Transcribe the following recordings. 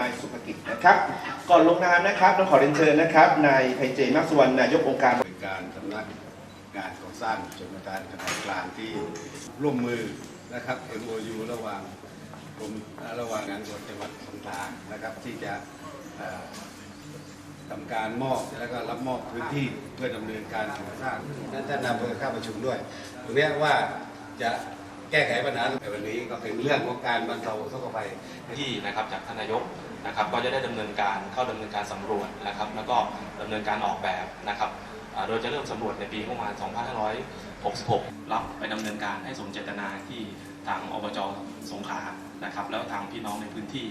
นายสุภกิจนะครับ ก่อนลงนามนะครับต้องขอเรียนเชิญนะครับนายไพเจมากสุวรรณนายกองค์การเป็นการสำนักงานก่อสร้างชนประทานขนาดกลางที่ร่วมมือนะครับ MOU ระหว่างกรมระหว่างงานส่วนจังหวัดสงขลานะครับ ที่จะเอ่อทำการมอบแล้วก็รับมอบพื้นที่เพื่อดำเนินการก่อสร้างนั้นท่านนำเภอเข้าประชุมด้วยตรงนี้ว่าจะ แก้ไขปัญหาในวันนี้ก็เป็นเรื่องของการบรรเทาทุกขภัยที่นะครับจากท่านนายกนะครับก็จะได้ดำเนินการเข้าดำเนินการสำรวจนะครับ แล้วก็ดำเนินการออกแบบนะครับโดยจะเริ่มสำรวจในปีงบประมาณ 2566 รับไปดำเนินการให้สมเจตนาที่ทางอบจสงขลานะครับ แล้วทางพี่น้องในพื้นที่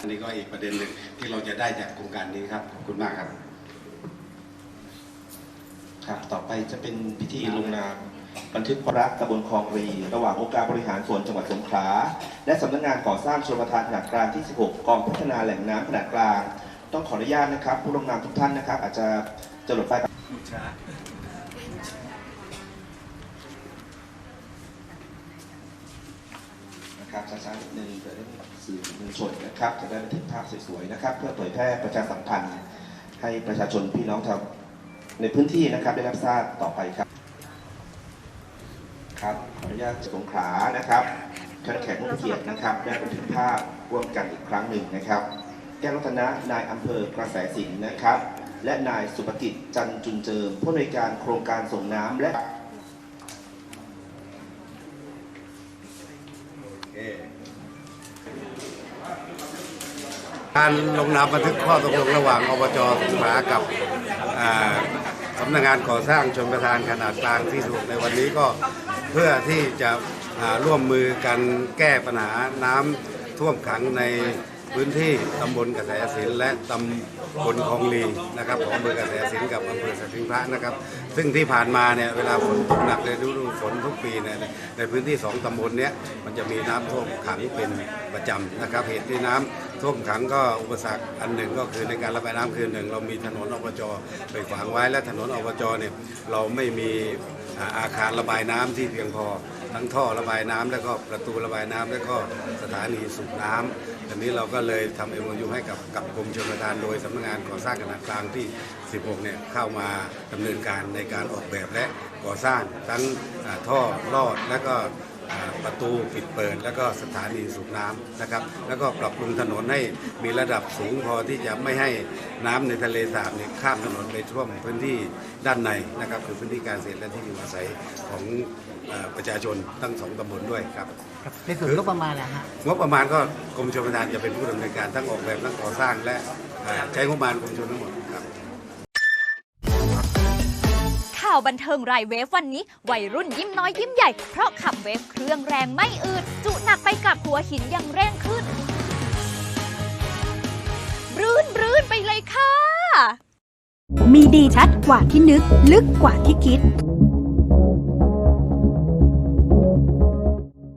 อันนี้ก็อีกประเด็นหนึ่งที่เราจะได้จากโครงการนี้ครับขอบคุณมากครับครับต่อไปจะเป็นพิธีลงนาม บันทึกพระตำบลคลองรี ระหว่างองค์การบริหารส่วนจังหวัดสงขลา และสำนักงานก่อสร้างชลประทานขนาดกลางที่ 16 กองพัฒนาแหล่งน้ำขนาดกลาง ต้องขออนุญาตนะครับ ผู้ลงนามทุกท่านนะครับ อาจจะจรดไฟนะครับช้าๆนิดนึงเพื่อได้สื่อมวลชนนะครับ จะได้บันทึกภาพสวยๆนะครับ เพื่อเผยแพร่ประชาสัมพันธ์ ให้ประชาชนพี่น้องชาวในพื้นที่นะครับได้รับทราบต่อไปครับ ครับขออนุญาตสงขลานะครับท่านแขกผู้เกียรตินะครับ ได้บันทึกภาพร่วมกันอีกครั้งหนึ่งนะครับ แก้วรัตนะนายอำเภอกระแสสินนะครับ และนายสุภกิจจันจุนเจิมผู้อำนวยการโครงการส่งน้ำและการลงนามบันทึกข้อตกลงระหว่างอบจสงขลากับสำนักงานก่อสร้างชนประทานขนาดกลางที่สุดในวันนี้ก็ เพื่อที่จะร่วมมือกันแก้ปัญหาน้ำท่วมขังในพื้นที่ตำบลกระแสสินและตำบลคลองลีนะครับของอำเภอกระแสสินกับอำเภอสถิงพระนะครับ ซึ่งที่ผ่านมาเนี่ยเวลาฝนตกหนักในฤดูฝนทุกปีเนี่ยในพื้นที่สองตำบลเนี้ยมันจะมีน้ำท่วมขังเป็นประจำนะครับ เหตุที่น้ำท่วมขังก็อุปสรรคอันหนึ่งก็คือในการระบายน้ำคือหนึ่งเรามีถนนอบจไปขวางไว้และถนนอบจเนี่ยเราไม่มี อาคารระบายน้ำที่เพียงพอ ทั้งท่อระบายน้ำแล้วก็ประตูระบายน้ำแล้วก็สถานีสูบน้ำอันนี้เราก็เลยทำเอ็มยูให้กับกับกรมชลประทานโดยสำนักงานก่อสร้างขนาดกลางที่ 16 เนี่ยเข้ามาดำเนินการในการออกแบบและก่อสร้างทั้งท่อลอดและก็ ประตูปิดเปิด แล้วก็สถานีสูบน้ำนะครับ แล้วก็ปรับปรุงถนนให้มีระดับสูงพอที่จะไม่ให้น้ำในทะเลสาบเนี่ยข้ามถนนไปท่วมพื้นที่ด้านในนะครับคือพื้นที่การเกษตรและที่อยู่อาศัยของเอ่อประชาชนทั้งสองตำบลด้วยครับในส่วนงบประมาณนะฮะงบประมาณก็กรมชลประทานจะเป็นผู้ดำเนินการทั้งออกแบบทั้งก่อสร้างและเอ่อใช้งบประมาณกรมชลทั้งหมด ข่าวบันเทิงรายเวฟวันนี้ วัยรุ่นยิ้มน้อยยิ้มใหญ่ เพราะขับเวฟเครื่องแรงไม่อืดจุหนักไปกับหัวหินอย่างเร่งขึ้นรื่นรื่นไปเลยค่ะ มีดีชัดกว่าที่นึก ลึกกว่าที่คิด